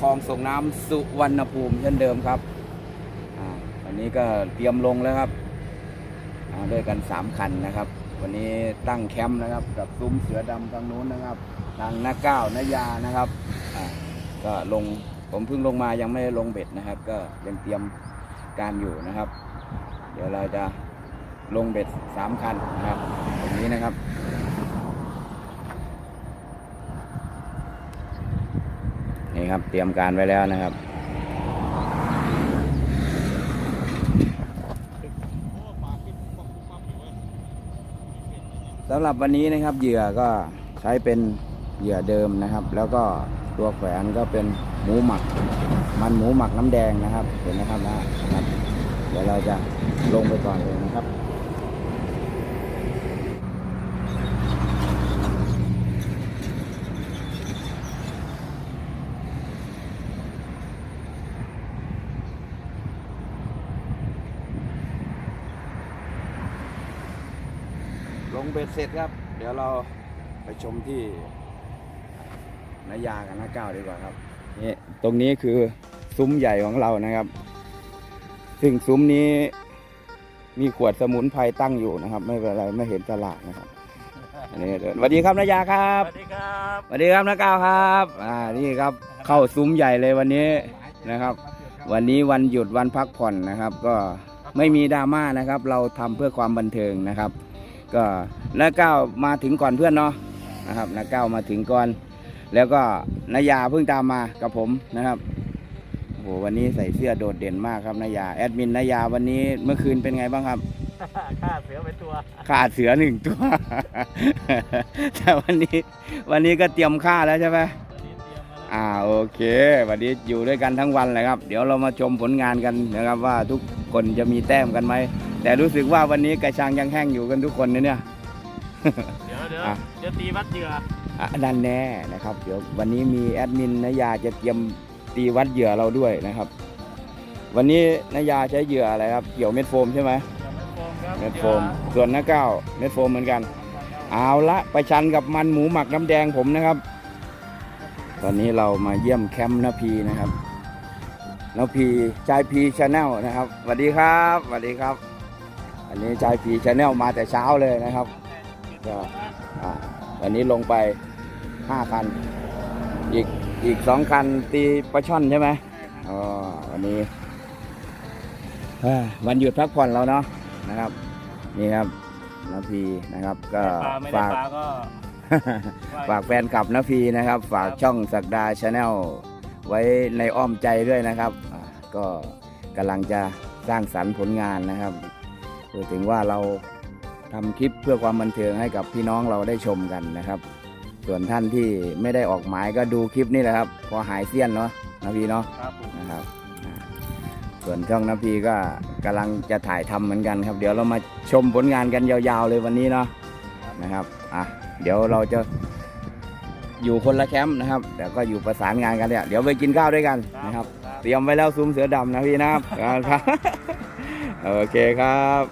คลองส่งน้ำสุวรรณภูมิเช่นเดิมครับวันนี้ก็เตรียมลงแล้วครับด้วยกัน 3 คันนะครับ วันนี้ตั้งแคมป์นะครับ กับซุ้มเสือดำทางนู้นนะครับ ทางนาก้าว นายานะครับก็ลงผมเพิ่งลงมายังไม่ได้ลงเบ็ดนะครับ ก็ยังเตรียมการอยู่นะครับ เดี๋ยวเราจะลงเบ็ดสามคันนะครับตรงนี้นะครับ ครับ เตรียมการไว้แล้วนะครับสำหรับวันนี้นะครับเหยื่อก็ใช้เป็นเหยื่อเดิมนะครับ แล้วก็ตัวแขวนก็เป็นหมูหมัก มันหมูหมักน้ำแดงนะครับ เห็นนะครับนะนะครับ เดี๋ยวเราจะลงไปก่อนเลยนะครับ ลงเบ็ดเสร็จครับ เดี๋ยวเราไปชมที่นายากับนาก้าวดีกว่าครับนี่ตรงนี้คือซุ้มใหญ่ของเรานะครับ ซึ่งซุ้มนี้มีขวดสมุนไพรตั้งอยู่นะครับ ไม่เป็นไรไม่เห็นตลากนะครับอันนี้เดี๋ยวสวัสดีครับนายาครับสวัสดีครับสวัสดีครับนาก้าวครับอ่านี่ครับเข้าซุ้มใหญ่เลยวันนี้นะครับ วันนี้วันหยุดวันพักผ่อนนะครับ ก็ไม่มีดราม่านะครับ เราทำเพื่อความบันเทิงนะครับ ก็น้าก้าวมาถึงก่อนเพื่อนเนาะนะครับน้าก้าวมาถึงก่อน แล้วก็นายาเพิ่งตามมากับผมนะครับโอ้โหวันนี้ใส่เสื้อโดดเด่นมากครับนายาแอดมินนายาวันนี้เมื่อคืนเป็นไงบ้างครับฆ่าเสือไปตัวขาดเสือหนึ่งตัว แต่วันนี้วันนี้ก็เตรียมฆ่าแล้วใช่ไหมวันนี้เตรียมมาแล้วอ่าโอเค วันนี้อยู่ด้วยกันทั้งวันเลยครับ เดี๋ยวเรามาชมผลงานกันนะครับว่าทุกคนจะมีแต้มกันไหม แต่รู้สึกว่าวันนี้กระชังยังแห้งอยู่กันทุกคนนะเนี่ย เดี๋ยวเดี๋ยวอะ เดี๋ยวตีวัดเหยื่ออะนั่นแน่นะครับ เดี๋ยววันนี้มีแอดมินนายาจะเตรียมตีวัดเหยื่อเราด้วยนะครับ วันนี้นายาใช้เหยื่ออะไรครับ เกี่ยวเม็ดโฟมใช่ไหมเหยื่อเม็ดโฟมครับเม็ดโฟม ส่วนน้าเก้าเม็ดโฟมเหมือนกัน เอาละไปชันกับมันหมูหมักน้ำแดงผมนะครับ ตอนนี้เรามาเยี่ยมแคมป์นาพีนะครับนาพีชายพีชาแนลนะครับสวัสดีครับสวัสดีครับ อันนี้ชายพีชาแนลมาแต่เช้าเลยนะครับก็อ่าวันนี้ลงไปห้าคัน อีกอีกสองคันตีปลาช่อนใช่ไหมอ๋อวันนี้เอ้ยวันหยุดพักผ่อนเราเนาะนะครับ นี่ครับนาพีนะครับ ก็ปลาไม่ได้ฝากปลาก็ฝากแฟนคลับนะพีนะครับ ฝากช่องสักดาชาแนลไว้ในอ้อมใจด้วยนะครับอ่าก็กำลังจะสร้างสรรค์ผลงานนะครับ คือถึงว่าเราทำคลิปเพื่อความบันเทิงให้กับพี่น้องเราได้ชมกันนะครับ ส่วนท่านที่ไม่ได้ออกหมายก็ดูคลิปนี่แหละครับ พอหายเสี้ยนเนาะนะพีเนาะครับผมนะครับอ่าส่วนช่องนพีก็กำลังจะถ่ายทำเหมือนกันครับ เดี๋ยวเรามาชมผลงานกันยาวๆเลยวันนี้เนาะนะครับอะเดี๋ยวเราจะอยู่คนละแคมป์นะครับแต่ก็อยู่ประสานงานกันเนี่ยเดี๋ยวไปกินข้าวด้วยกันนะครับ เตรียมไว้แล้วซุ้มเสือดำนะพี่นะครับครับ โอเคครับ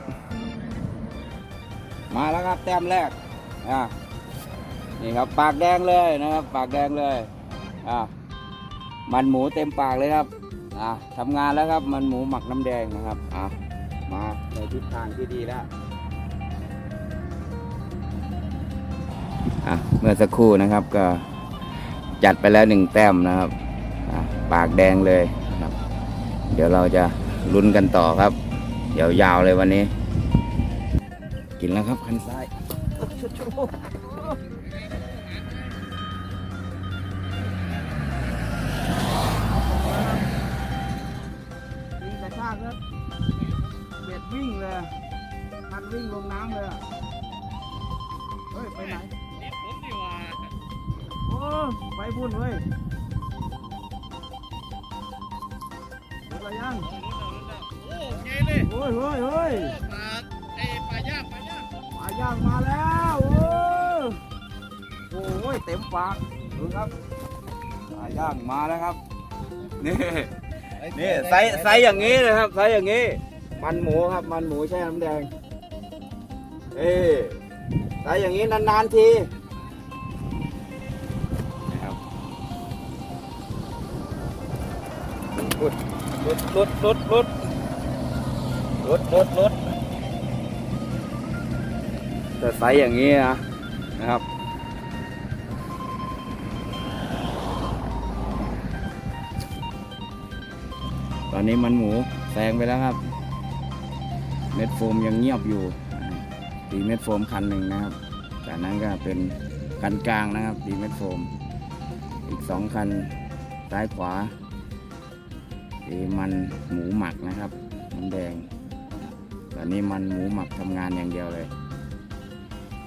มาแล้วครับแต้มแรกอะนี่ครับปากแดงเลยนะครับ ปากแดงเลยอะมันหมูเต็มปากเลยครับอะทำงานแล้วครับมันหมูหมักน้ำแดงนะครับอะมาในทิศทางที่ดีแล้วอะเมื่อสักครู่นะครับก็จัดไปแล้วหนึ่งแต้มนะครับ ปากแดงเลยครับ เดี๋ยวเราจะลุ้นกันต่อครับ ยาวๆเลยวันนี้ กินแล้วครับคันซ้ายวิ่งกระชากครับเบ็ดวิ่งเลยพันวิ่งลงน้ำเลยอะเฮ้ย ไปไหนนี่ผมดีว่าโอ้ไปพุ่นเว้ยเดี๋ยวไปยัง ฮ้ยเฮ้ยเฮ้ยปลาเอ้ปลาย่างปลาย่างปลาย่างมาแล้วโอ้โอ้ยเต็มปากดูครับปลาย่างมาแล้วครับนี่นี่ใส่ใส่อย่างนี้นะครับใส่อย่างนี้ มันหมูครับมันหมูแช่น้ำแดงเอ้ใส่อย่างนี้นานๆทีลดลดลดลด ลุดลุดลดแต่ไซส์อย่างนี้นะ นะครับ ตอนนี้มันหมูแซงไปแล้วครับ เม็ดโฟมยังเงียบอยู่ตีเม็ดโฟมคันหนึ่งนะครับ จากนั้นก็เป็นคันกลางนะครับตีเม็ดโฟม อีกสองคันซ้ายขวาตีมันหมูหมักนะครับน้ำแดง ตอนนี้มันหมูหมักทำงานอย่างเดียวเลย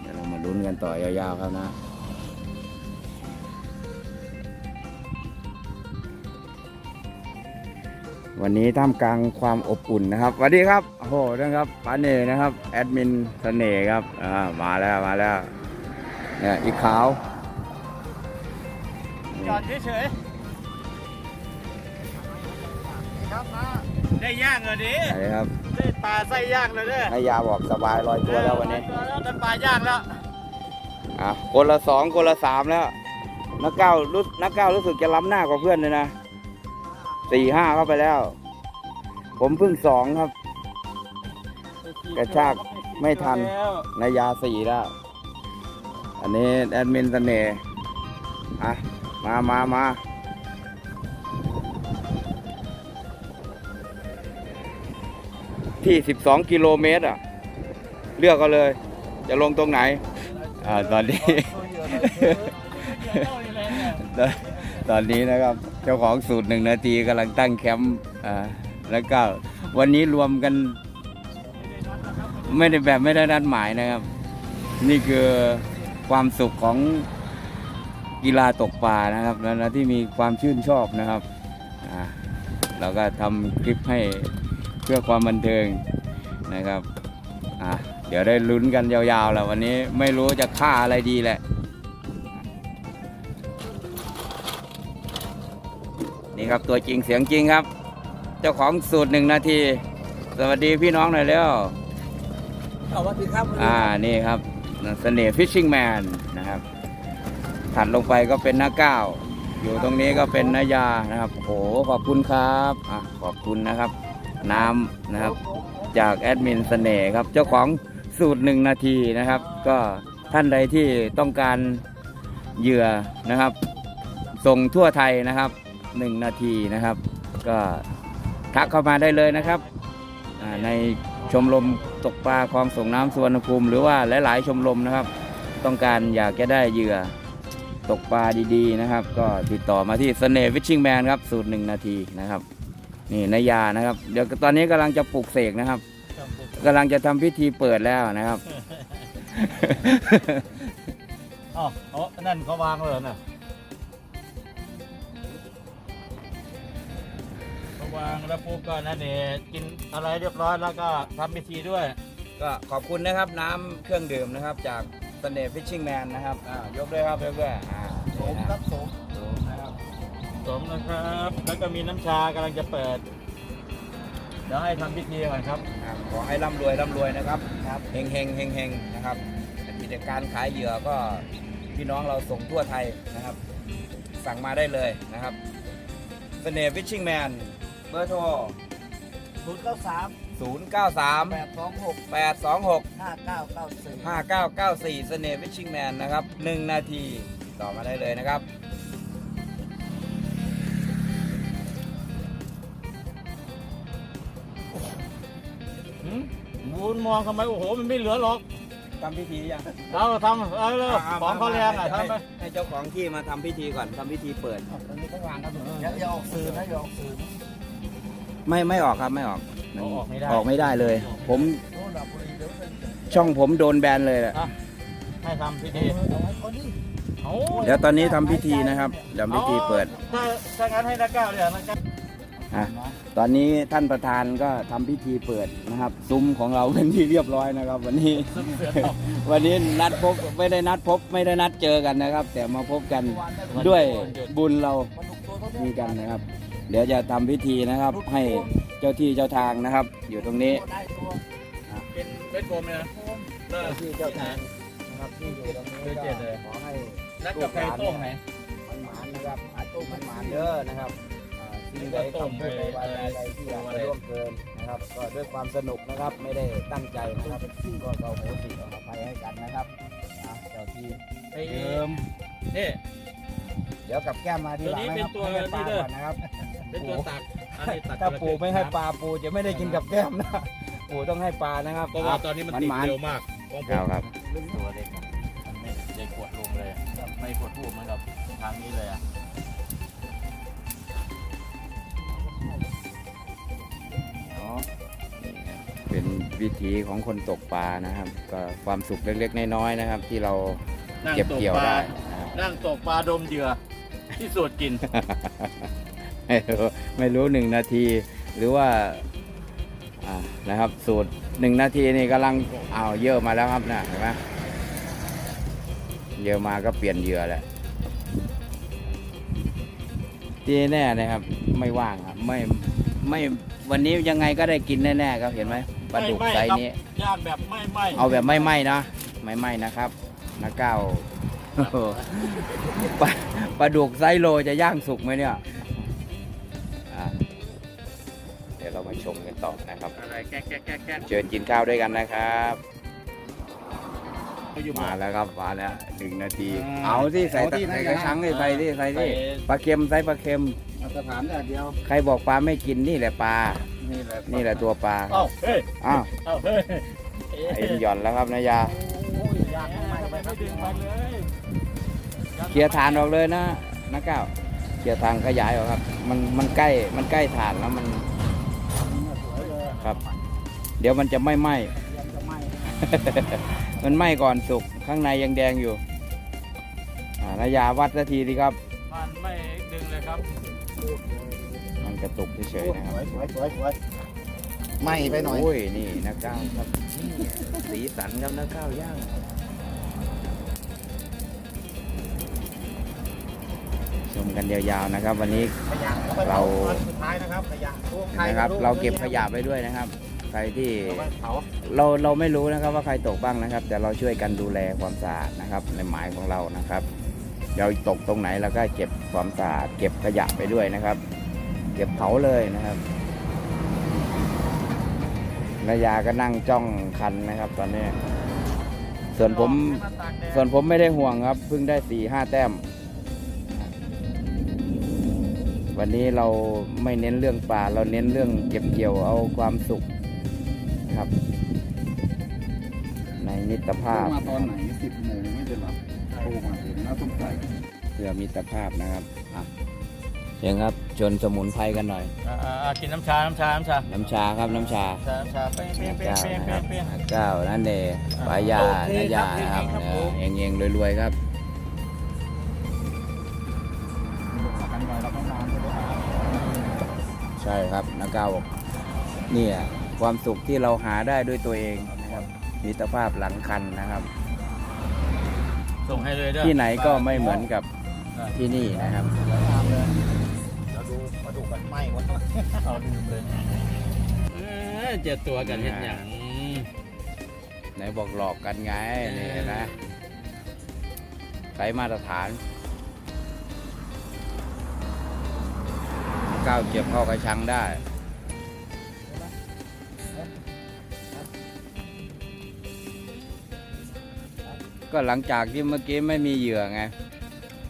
เดี๋ยวเรามาลุ้นกันต่อยาวๆครับนะวันนี้ท่ามกลางความอบอุ่นนะครับสวัสดีครับโอ้โหนะครับป้าเนยนะครับ แอดมินเสน่ห์ครับอ่ามาแล้วมาแล้วเนี่ยอีกขาวจอดเฉยๆครับมาได้ย่างเหรอดิไหนครับ ได้ปลาไส้ย่างเลยเด้อให้ยาบอกสบายลอยตัวแล้ววันนี้ได้ปลาย่างแล้วอะคนละสองคนละสามแล้วนักเก้ารู้นักเก้ารู้สึกจะล้ำหน้ากว่าเพื่อนเลยนะสี่ห้าเข้าไปแล้ว ผมเพิ่งสองครับ กระชากไม่ทันนายยาสี่แล้ว อันนี้แอดมินเสน่ห์อะมามามา ที่สิบสองกิโลเมตรอะ เลือกก็เลย จะลงตรงไหน อ่า ตอนนี้ ตอนนี้นะครับ เจ้าของสูตรหนึ่งนาทีกำลังตั้งแคมป์อ่าแล้วก็วันนี้รวมกัน ไม่ได้แบบไม่ได้นัดหมายนะครับ นี่คือความสุขของกีฬาตกปลานะครับแล้วนะที่มีความชื่นชอบนะครับอ่าเราก็ทำคลิปให้ พื่อความบันเทิงนะครับอ่าเดี๋ยวได้ลุ้นกันยาวๆแล้ววันนี้ไม่รู้จะฆ่าอะไรดีแหละ นี่ครับตัวจริงเสียงจริงครับ เจ้าของสูตรหนึ่งนาที สวัสดีพี่น้องหน่อยเร็วสวัสดีครับอ่านี่ครับเสน่ห์ฟิชชิงแมนนะครับถัดลงไปก็เป็นน้าก้าวอยู่ตรงนี้ก็เป็นนายานะครับโอ้โหขอบคุณครับอะขอบคุณนะครับ น้ำนะครับ จากแอดมินเสน่ห์ครับ เจ้าของสูตรหนึ่งนาทีนะครับ ก็ท่านใดที่ต้องการเหยื่อนะครับ ส่งทั่วไทยนะครับหนึ่งนาทีนะครับ ก็ทักเข้ามาได้เลยนะครับในชมรมตกปลาคลองส่งน้ำสุวรรณภูมิ หรือว่าหลาย ๆ ชมรมนะครับ ต้องการอยากจะได้เหยื่อตกปลาดี ๆ นะครับ ก็ติดต่อมาที่เสน่ห์วิชชิงแมนครับ สูตรหนึ่งนาทีนะครับ นี่นายานะครับ เดี๋ยวตอนนี้กำลังจะปลูกเสกนะครับกำลังจะทำพิธีเปิดแล้วนะครับอ๋ออ๋อนั่นเขาวางเลยน่ะเขาวางแล้วปุ๊บก็นั่นเองกินอะไรเรียบร้อยแล้วก็ทำพิธีด้วย ก็ขอบคุณนะครับน้ำเครื่องดื่มนะครับ จากเสน่ห์ฟิชชิงแมนนะครับอ่ายกด้วยครับยกด้วยอ่าสมครับสมโสมนะครับ สมนะครับ แล้วก็มีน้ำชากำลังจะเปิด เดี๋ยวให้ทำพิธีก่อนครับอ่าขอให้ร่ำรวยร่ำรวยนะครับครับเฮงเฮงเฮงเฮงนะครับกิจการขายเหยื่อก็พี่น้องเราส่งทั่วไทยนะครับ สั่งมาได้เลยนะครับเสน่ห์ฟิชชิงแมนเบอร์โทร ศูนย์เก้าสาม0 9แปดสองหก3 8 2 6 ห้าเก้าเก้าสี่ 5994เสน่ห์ฟิชชิงแมนนะครับ 1 นาทีติดต่อมาได้เลยนะครับ มูนมองทำไมโอ้โหมันไม่เหลือหรอกทำพิธียังเราทำเอาเลยของเขาแรงอะให้ทำไปให้เจ้าของที่มาทำพิธีก่อนทำพิธีเปิดตอนนี้ต้องวางครับอย่าอย่าออกสื่อนะอย่าออกสื่อไม่ไม่ออกครับไม่ออกเอาออกไม่ได้ออกไม่ได้เลย ผมโน่นดับบุรีเดี๋ยวเป็นช่องผมโดนแบนเลยแหละให้ทำพิธีเอาไว้คนนี้เอาเดี๋ยวตอนนี้ทำพิธีนะครับเดี๋ยวพิธีเปิดถ้าถ้างั้นให้นักก้าวเดี๋ยวนักก้าว อะตอนนี้ท่านประธานก็ทำพิธีเปิดนะครับ ซุ้มของเราเป็นที่เรียบร้อยนะครับ วันนี้เสือตกวันนี้นัดพบไม่ได้นัดพบไม่ได้นัดเจอกันนะครับ แต่มาพบกันด้วยบุญเรามีกันนะครับ เดี๋ยวจะทำพิธีนะครับ ให้เจ้าที่เจ้าทางนะครับ อยู่ตรงนี้เป็นเวทโฟมเลยนะเลิก เจ้าที่เจ้าทางนะครับที่อยู่ตรงนี้ก็ขอให้นักกับใครโต้งไหน มันหมานนะครับอาตุ้มมันหมานเด้อนะครับอ่า สิ่งใดคำพูดใดวาจาใดที่อยากจะล่วงเกินนะครับ ก็ด้วยความสนุกนะครับไม่ได้ตั้งใจนะครับก็เราโหสิอภัยให้กันนะครับอะเจ้าที่ไอ้เดิมนี่ เดี๋ยวกับแก้มมาทีหลังนะครับตัวนี้ให้เป็นตัวปลานี่เด้อก่อนนะครับ เป็นตัวตักอันนี้ตักถ้าปูไม่ให้ปลาปูจะไม่ได้กินกับแก้มนะปูต้องให้ปลานะครับเพราะว่าตอนนี้มันติดมันๆเร็วมากของผมครับครับ ตัวเล็กอะมันไม่ได้กดลงเลยอะไม่กดทูบเหมือนกับทางนี้เลยอะ วิถีของคนตกปลานะครับ ก็ความสุขเล็กๆน้อยๆนะครับ ที่เรานั่งเก็บตกเกี่ยวปลาได้นะครับ นั่งตกปลาดมเหยื่อที่สูดกิน ไม่รู้ไม่รู้หนึ่งนาทีหรือว่าอ่านะครับสูตรหนึ่งนาทีนี่กำลังเอาวเยอะมาแล้วครับนะเห็นไหมเยอะมาก็เปลี่ยนเหยื่อแหละที่แน่นะครับ ไม่ว่างครับไม่ ไม่วันนี้ยังไงก็ได้กินแน่ๆครับเห็นไหมปลาดุกไม่ไซไม่ส์ครับนี้ ย่างแบบไม่ไหมเอาแบบไม่ไหม้นะไม่ไหม้นะครับนะก้าวปลาปลาดุกไซส์โลจะย่างสุกไหมเนี่ยอะเดี๋ยวเรามาชมกันต่อนะครับอะไรแก๊กแก๊กแก๊กแก๊กเชิญกินข้าวด้วยกันนะครับเขาอยู่มาแล้วครับมาแล้วหนึ่งนาทีอ่าเอาที่ใส่เอาที่ใส่ไหนกระชังนี่อ่าใส่ที่ใส่ที่ใส่ปลาเค็มใส่ปลาเค็ม มาตรฐานแดดเดียว ใครบอกปลาไม่กินนี่แหละปลา นี่แหละนี่แหละตัวปลา เอ้าเฮ้ยอ้าวเอ้าเฮ้ยไอ้หย่อนแล้วครับนายาโอ้ยยากทำมากไมไปคไม่รับดึงมันเลยเคลียร์ฐานออกเลยนะนะก้าวเคลียร์ทางขยายออกครับ มันมันใกล้มันใกล้ฐานแล้วมันสวยเลยครับ เดี๋ยวมันจะไม่ไหม้ ยังจะไหม้มันไหม้ก่อนสุกข้างในยังแดงอยู่อ่านายาวัดสักทีดีครับ มันไม่ดึงเลยครับ มันกระตุกเฉยๆนะครับ สวยสวยสวยไหม้ไปหน่อย โอ้ย นี่นักก้าวครับนี่สีสันครับนักก้าวย่างชมกันยาวๆนะครับ วันนี้ ขยะเรา สุดท้ายนะครับขยะพวกใครนะครับ เราเก็บขยะไปด้วยนะครับ ใครที่ เอาไว้เผาเราเราไม่รู้นะครับว่าใครตกบ้างนะครับ แต่เราช่วยกันดูแลความสะอาดนะครับ ในหมายของเรานะครับ เราตกตรงไหนเราก็เก็บความสะอาดเก็บขยะไปด้วยนะครับ เก็บเผาเลยนะครับนายาก็นั่งจ้องคันนะครับ ตอนนี้ ส่วนผมส่วนผมไม่ได้ห่วงครับ เพิ่งได้สี่ห้าแต้ม วันนี้เราไม่เน้นเรื่องปลาเราเน้นเรื่องเก็บเกี่ยวเอาความสุขครับ ในมิตรภาพมาตอนไหน ต้องใส่เพื่อมิตรภาพนะครับอะเชิญครับชนสมุนไพรกันหน่อย อ่าอ่าอ่ากินน้ำชา น้ำชา น้ำชา น้ำชาครับน้ำชาชาน้ำชาเป้งเป้งเป้งเก้าเป้งนะคเป้รังบเป้ง เก้านั่นเองปลายาโอเคนายาครับนะครับครับผม เองเองๆรวยๆครับกันไว้เราต้องนานใช่ไหมครับใช่ครับนักก้าวบอกเนี่ยความสุขที่เราหาได้ด้วยตัวเองนะครับมิตรภาพหลังคันนะครับ ส่งให้เลยเด้อที่ไหนก็ไม่เหมือนกับที่นี่นะครับสวยงามเลยเราดูมาดูกันไหม้หมดเอาลืมเลยเออเจ็ดตัวกันเห็นอย่างไหนบอกหลอกกันไงนี่เห็นะใช้มาตรฐาน ก้าวเก็บเข้ากระชังได้ ก็หลังจากที่เมื่อกี้ไม่มีเหยื่อไง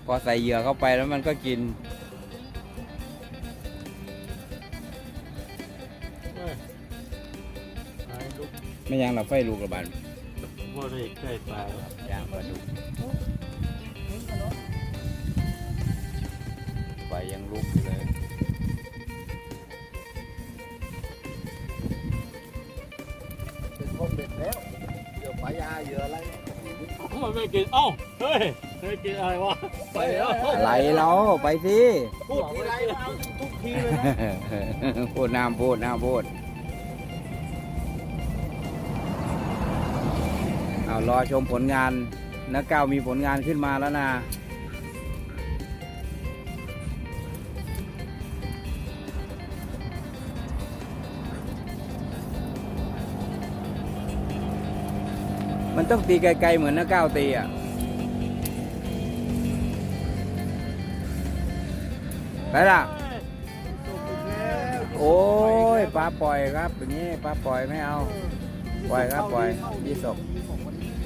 พอใส่เหยื่อเข้าไปแล้วมันก็กินเฮ้ยไอ้ลูกไม่ยังเราไฟลูกระบาดบัวเลยใกล้ตายย่างปลาดุกไฟยังลุกอยู่เลย มันไม่กิน เอ้า เฮ้ยไม่กินอะไรวะ ไปแล้วอะไรเราไปสิพูดทีไรเอาทุกทีเลยนะพูดน้ำพูดน้ำพูดเอารอชมผลงานนักก้าวมีผลงานขึ้นมาแล้วนะ ต้องตีไกลๆเหมือนนักก้าวตีอะไปล่ะส่งปลาปล่อยครับอย่างนี้ปลาปล่อยไม่เอา ปล่อยครับปล่อยยี่สก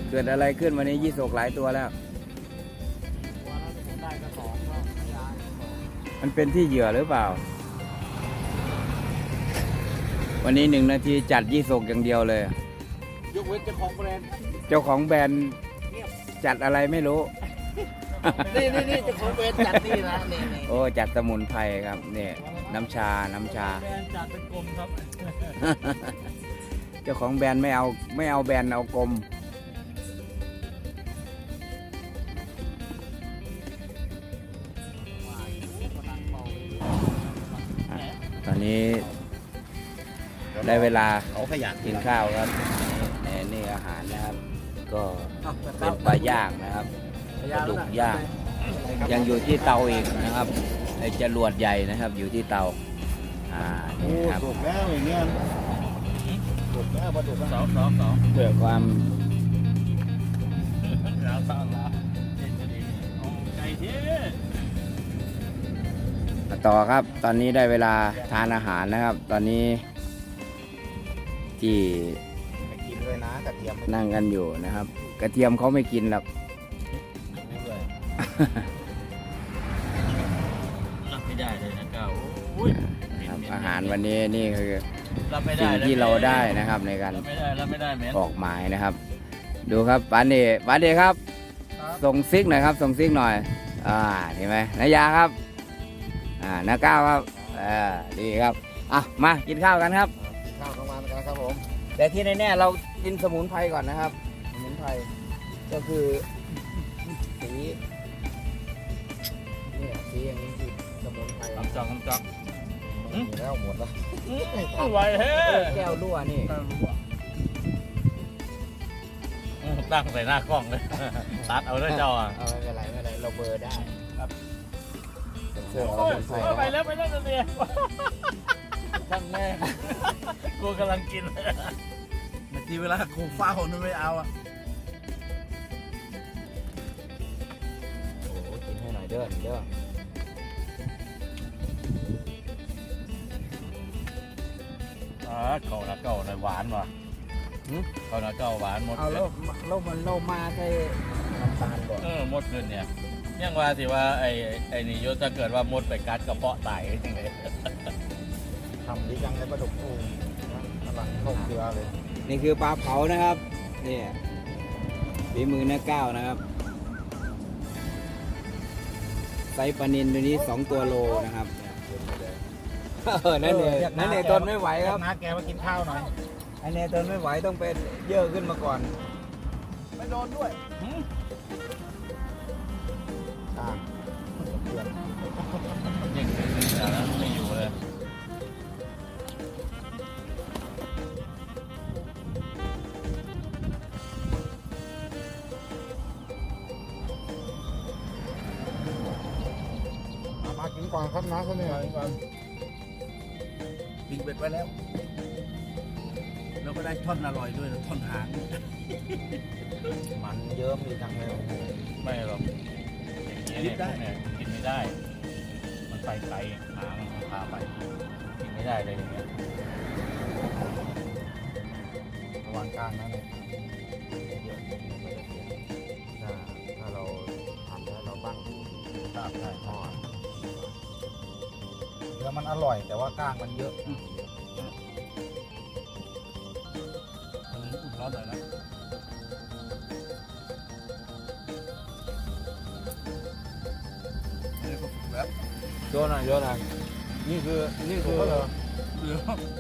เกิดอะไรขึ้นวันนี้ยี่สกหลายตัวแล้ว มันเป็นที่เหยื่อหรือเปล่า วันนี้หนึ่งนาทีจัดยี่สกอย่างเดียวเลย ยกเว้นเจ้าของแบรนด์เจ้าของแบรนด์จัดอะไรไม่รู้ นี่นี่นี่เจ้าของแบรนด์จัดนี่นะนี่นี่โอ้จัดสมุนไพรครับเนี่ยน้ำชา น้ำชา แบรนด์จัดเป็นกลมครับเจ้าของแบรนด์ไม่เอาไม่เอาแบรนด์เอากลม ตอนนี้ได้เวลาเขาขยันกินข้าวครับ ก็เป็นปลาย่างนะครับปลาดุกย่าง ยังอยู่ที่เตาอีกนะครับไอ้จรวดใหญ่นะครับ อยู่ที่เตาอ่าโอ้นี่ครับถูกแล้วอย่างเงี้ยถูกแล้วปลาดุกสองสองสองเพื่อความแล้วสองแล้วเจ็ดจะดีโอ้ใจเท่ต่อครับตอนนี้ได้เวลาทานอาหารนะครับ ตอนนี้ที่ไปกินเลย นะกระเทียมนั่งกันอยู่นะครับ กระเทียมเขาไม่กินหรอกด้วยรับไม่ได้เลยนะเก้าโอ้ยครับอาหารวันนี้นี่คือรับไม่ได้สิ่งที่เราได้นะครับในการรับไม่ได้รับไม่ได้แมนออกหมายนะครับ ดูครับปานเดปานเดครับ ส่งซิกหน่อยครับ ส่งซิกหน่อย อ่าเห็นไหมนายาครับ อ่านาก้าวครับเออดีครับอะมากินข้าวกันครับข้าวกลางวันกันนะครับผมแต่ที่แน่ๆเรา กินสมุนไพรก่อนนะครับ สมุนไพรก็คือสีเนี่ยสีอย่างนี้คือสมุนไพรคำจองคำจองหมดแล้วหมดแล้วไหวเฮ้แก้วรั่วนี่ตั้งใส่หน้ากล้องเลยตัดเอาด้วยเจ้าอะเอาไม่เป็นไรไม่เป็นไรเราเบอร์ได้ครับเป็นเครื่องสโอ้ยมุนไพรโอ้ยไปนะแล้วไปแล้วเนี่ยท่านแม่กูกำลังกิน เมื่อกี้เวลาโคเฝ้านั่นไม่เอาอะโอ้โหกินให้หน่อยเด้อเด้ออ่าเก่านะเก่านะหวานว่ะเก่านะเก่าหวานหมดเอาเลแล้ยวแล้วมันเรามาใส่น้ำตาลก่อนเออหมดขึ้นเนี่ยยังว่าสิว่าไอ้ไอ้นี่ยศถ้าเกิดว่าหมดไปกัดกระเพาะตายจริงเลยทำดีจังเลยปลาดุกโอ้กำลังเข้าเกลือเลย นี่คือปลาเผานะครับนี่ฝีมือน้าก้าวนะครับไซส์ปลานินตัวนี้สองตัวโลนะครับเออนั่นเองนั่นเองทนไม่ไหวครับน้าแกมากินข้าวหน่อยอันนี้ทนไม่ไหวต้องเป็นเยอะขึ้นมาก่อนไม่โดนด้วย ไปไกลหางพาไปกินไม่ได้เลยอย่างเงี้ยระวังกลางนะเนี่ยถ้าถ้าเราทำแล้วเราตั้งตามได้ทอดเนื้อมันอร่อยแต่ว่าก้างมันเยอะมันอุ่นร้อนหน่อยนะ โยนหน่อยโยนหน่อยนี่คือนี่ถูคืกอแล้วเหรอหรือ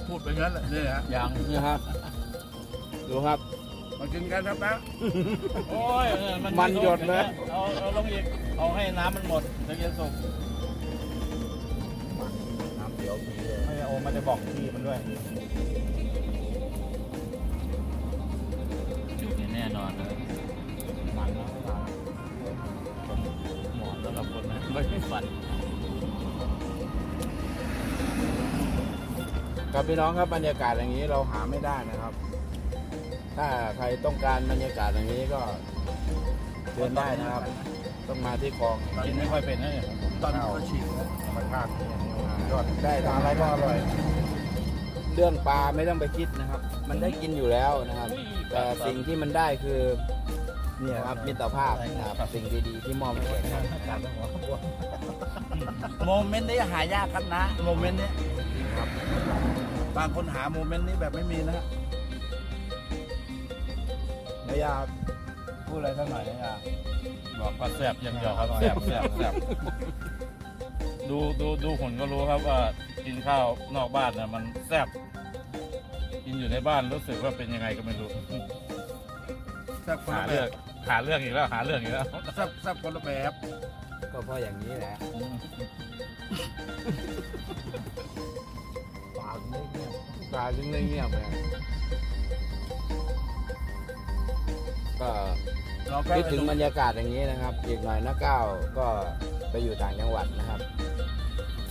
พูดไปงั้นแหละเนี่ยฮะยังนี่ครับดูครับ มากินกันครับนะโอ้ยเออมันหยดเลยเอาเอาลงอีกเอาให้น้ำมันหมดถึงจะสุกน้ำเขียวผีเลยไม่ได้โอไม่ได้บอกที่มันด้วยอยู่ ครับพี่น้องครับบรรยากาศอย่างนี้เราหาไม่ได้นะครับ ถ้าใครต้องการบรรยากาศอย่างนี้ก็เดินได้นะครับ ต้องมาที่คลองกินไม่ค่อยเป็นนะเนี่ยตอนนี้ก็ฉีกแล้วธรรมชาติยอดได้ทานอะไรก็อร่อย เรื่องปลาไม่ต้องไปคิดนะครับ มันได้กินอยู่แล้วนะครับ แต่สิ่งที่มันได้คือเนี่ยครับมิตรภาพนะครับสิ่งดีๆที่มอบให้กันโมเมนต์นี้หายากครับนะโมเมนต์นี้ บบางคนหาโมเมนต์นี้แบบไม่มีนะนายาพูดอะไรสักหน่อยนายาบอกว่าแซ่บยังยอครับแซ่บแซ่บแซ่บดูดูดูหุ่นก็รู้ครับว่ากินข้าวนอกบ้านน่ะมันแซ่บกินอยู่ในบ้านรู้สึกว่าเป็นยังไงก็ไม่รู้แซ่บคนหาละแบเรื่องบหาเรื่องอีกแล้วหาเรื่องอีกแล้วแซ่บแซ่บคนละแบบก็เพราะอย่างนี้แหละ ปากไม่เงียบปลาถึงได้เงียบเลยก็เราแค่คิดถึงบรรยากาศอย่างนี้นะครับ อีกหน่อยนักก้าวก็ไปอยู่ต่างจังหวัดนะครับ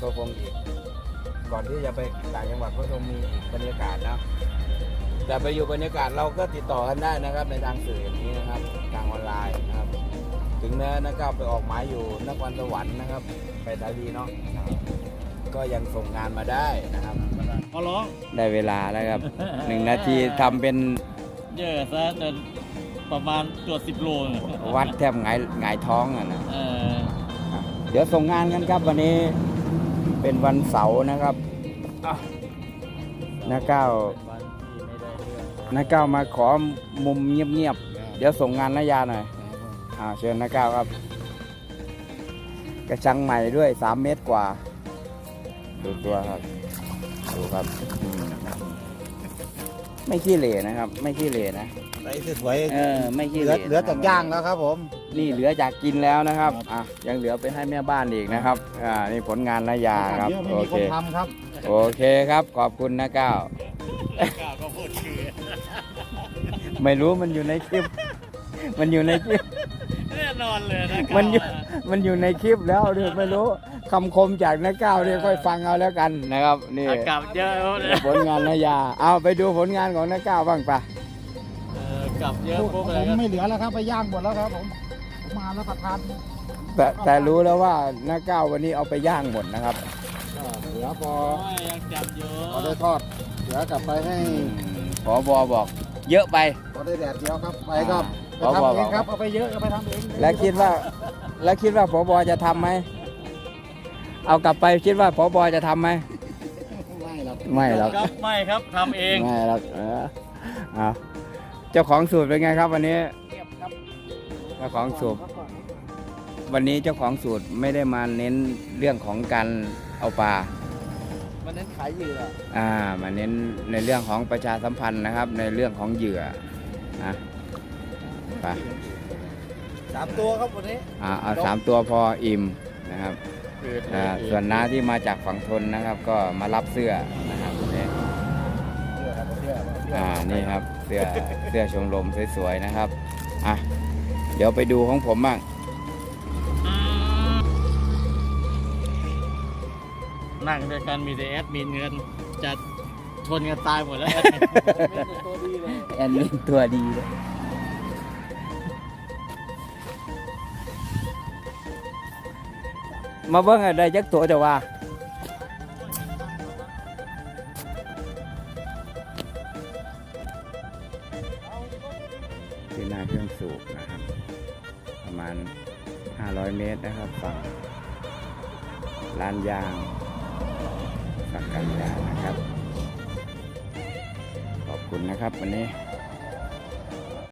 ก็คงอีก ก่อนที่จะไปต่างจังหวัดก็คงมีอีกบรรยากาศนะแต่ไปอยู่บรรยากาศเราก็ติดต่อกันได้นะครับ ในทางสื่ออย่างนี้นะครับ ทางออนไลน์นะครับ ถึงแม้นักก้าวไปออกหมายอยู่นครสวรรค์นะครับ ไปสายดีเนาะนะครับ ก็ยังส่งงานมาได้นะครับมาร้องได้เวลาแล้วครับ หนึ่งนาทีทำเป็นเยอะซะจนประมาณตัวสิบโลวัดแทบหงายหงายท้องอะนะ เออเดี๋ยวส่งงานกันครับวันนี้เป็นวันเสาร์นะครับอะน้าเก้าน้าเก้ามาขอมุมเงียบๆ เดี๋ยวส่งงานน้ายาหน่อยอ่าเชิญน้าเก้าครับ กระชังใหม่ด้วยสามเมตรกว่า ดูตัวครับดูครับอืมไม่ขี้เหร่นะครับ ไม่ขี้เหร่นะใส่สวยเออไม่ๆขี้เหเหลือร่เหลือจากย่างแล้วครับผม นี่เหลือจากกินแล้วนะครับอะยังเหลือไปให้แม่บ้านอีกนะครับอ่านี่ผลงานนายาครับเยอะไม่โอมีเคคนทำครับ โอเคครับขอบคุณนะก้าวก้าวก็พูดชื่อไม่รู้มันอยู่ในคลิป มันอยู่ในคลิป แน่นอนเลยนะมันอยู่มันอยู่ในคลิปแล้วเดี๋ยวไม่รู้ คำคมจากนักก้าวเนี่ยค่อยฟังเอาแล้วกันนะครับนี่อากาศเยอะเลยผลงานนายาเอาไปดูผลงานของนักก้าวบ้างปะเออกลับเยอะปุ๊บผเลยมก็ไม่เหลือแล้วครับไปย่างหมดแล้วครับผมผมมาแล้วประทานแต่แต่รู้แล้วว่านักก้าววันนี้เอาไปย่างหมดนะครับเหลือพอโอ้ยยังจับเยอะพอได้ทอดเหลือกลับไปให้ขอบอบอก เยอะไปพอได้แดดเดียวครับไปก็ไปอ่าทำผเอองครับเอาไปเยอะก็ไปทำเองแล้วคิดว่า แล้วคิดว่าผบจะทำไหม เอากลับไปคิดว่าผบจะทำไหมไม่หรอกไม่หรอกครับไม่ครับทำเองไม่หรอกเออเอาเจ้าของสูตรเป็นไงครับวันนี้เงียบครับเจ้าของสูตร วันนี้เจ้าของสูตรไม่ได้มาเน้นเรื่องของการเอาปลามันเน้นขายเหยื่ออ่ามาเน้นในเรื่องของประชาสัมพันธ์นะครับ ในเรื่องของเหยื่อนะไปสามตัวครับวันนี้อ่าเอาสามตัวพออิ่มนะครับ อ่าส่วนน้าที่มาจากฝั่งทนนะครับ ก็มารับเสื้อนะครับนี่เสื้อครับเสื้อเสื้ออ่านี่ครับเสื้อเสื้อชมรมสวยๆนะครับอะเดี๋ยวไปดูของผมบ้างนั่งด้วยกันมีแต่แอดมีเงินจะชนกันตายหมดแล้วตัวดีเลยแอนนี่ตัวดีเลย มาเบิ้งอะได้จักตัวจะว่า